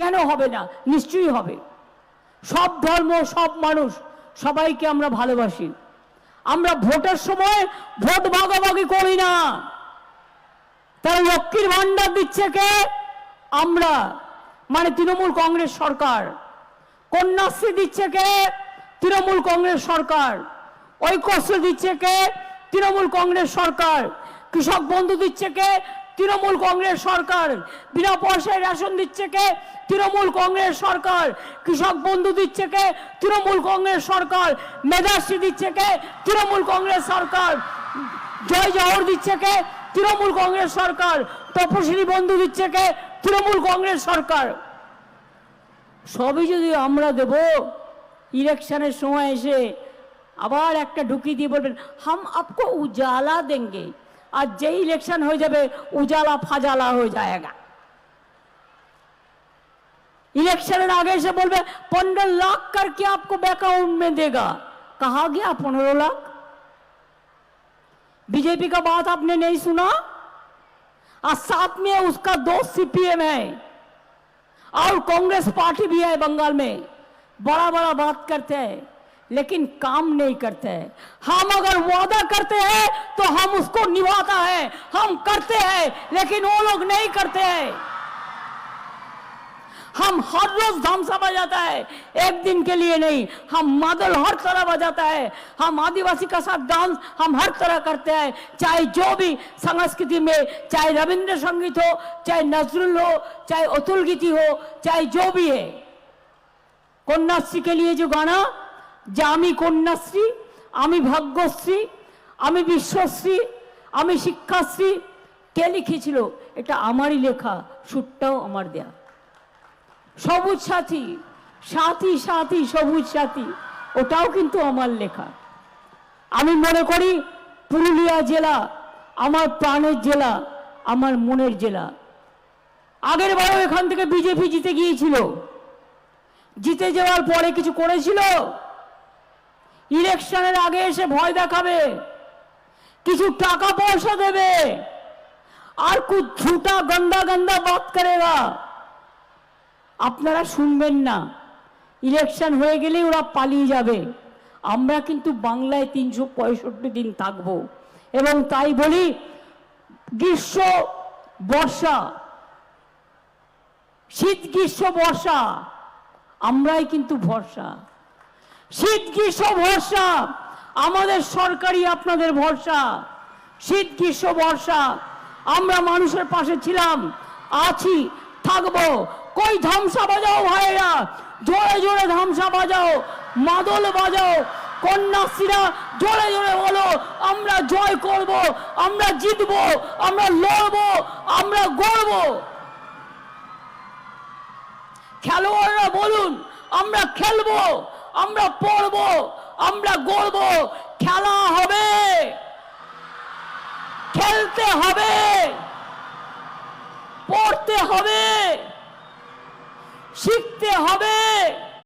কেন হবে না? নিশ্চয়ই হবে। সব ধর্ম, সব মানুষ, সবাইকে আমরা ভালোবাসি। আমরা ভোটের সময় ভোট ভাগাভাগি করি না। তারা লক্ষ্মীর ভান্ডার দিচ্ছে কে? আমরা মানে তৃণমূল কংগ্রেস সরকার। কন্যাশ্রী দিচ্ছে কে? তৃণমূল কংগ্রেস সরকার। ঐক্যশ্রী দিচ্ছে কে? তৃণমূল কংগ্রেস সরকার। কৃষক বন্ধু দিচ্ছে কে? তৃণমূল কংগ্রেস সরকার বিনা পয়সায় রেশন দিচ্ছে কে? তৃণমূল কংগ্রেস সরকার। কৃষক বন্ধু দিচ্ছে কে? তৃণমূল কংগ্রেস সরকার। মেধাশ্রী দিচ্ছে কে? তৃণমূল কংগ্রেস সরকার। জয় জহর দিচ্ছে কে? তৃণমূল কংগ্রেস সরকার। তপশিলি বন্ধু দিচ্ছে কে? তৃণমূল কংগ্রেস সরকার। সবই যদি আমরা দেব, ইলেকশনের সময় এসে আবার একটা ঢুকিয়ে দিয়ে বলবেন, হাম আপকো উজালা দেंगे আর যেই ইলেকশন হয়ে যাবে উজালা ফাজালা হয়ে যায়গা इलेक्शन आगे से बोल पंद्रह लाख करके आपको बैंक अकाउंट में देगा कहा गया पंद्रह लाख बीजेपी का बात आपने नहीं सुना और साथ में उसका दोस्त सीपीएम है और कांग्रेस पार्टी भी है बंगाल में बड़ा बड़ा बात करते हैं लेकिन काम नहीं करते। हैं हम अगर वादा करते हैं तो हम उसको निभाता है। हम करते हैं, लेकिन वो लोग नहीं करते हैं। हम हर रोज धमसा बजाता है। एक दिन के लिए नहीं, हम मादल हर तरह बजाता है। हम आदिवासी का साथ डांस हम हर तरह करते हैं। चाहे जो भी संस्कृति में, चाहे रविंद्र संगीत हो, चाहे नजरुल हो, चाहे अतुल गीति हो, चाहे जो भी है। कन्याश्री के लिए जो गाना যে আমি কন্যাশ্রী, আমি ভাগ্যশ্রী, আমি বিশ্বশ্রী, আমি শিক্ষাশ্রী। কে লিখেছিল? এটা আমারই লেখা, সুরটাও আমার দেয়া। সবুজ সাথী সাথী সাথী, সবুজ সাথী, ওটাও কিন্তু আমার লেখা। আমি মনে করি পুরুলিয়া জেলা আমার প্রাণের জেলা, আমার মনের জেলা। আগের বারও এখান থেকে বিজেপি জিতে গিয়েছিল। জিতে যাওয়ার পরে কিছু করেছিল? ইলেকশনের আগে এসে ভয় দেখাবে, কিছু টাকা পয়সা দেবে, আর কুছ গন্দা গন্দা বাদ করে করেগা। আপনারা শুনবেন না, ইলেকশন হয়ে গেলেই ওরা পালিয়ে যাবে। আমরা কিন্তু বাংলায় তিনশো পঁয়ষট্টি দিন থাকব। এবং তাই বলি, গ্রীষ্ম, বর্ষা, শীত, গ্রীষ্ম, বর্ষা, আমরাই কিন্তু ভরসা। শীত গ্রীষ্ম ভরসা? আমাদের সরকারি আপনাদের ভরসা। শীত গ্রীষ্ম বর্ষা আমরা মানুষের পাশে ছিলাম, আছি, থাকব। কই ধামসা বাজাও ভাইরা জোরে জোরে ধামসা বাজাও, মাদল বাজাও। কন্যাশ্রীরা, জোরে জোরে বলো, আমরা জয় করব, আমরা জিতব, আমরা লড়বো, আমরা গড়ব। খেলোয়াড়রা বলুন, আমরা খেলব। আমরা পড়ব আমরা গড়ব খেলা হবে খেলতে হবে পড়তে হবে শিখতে হবে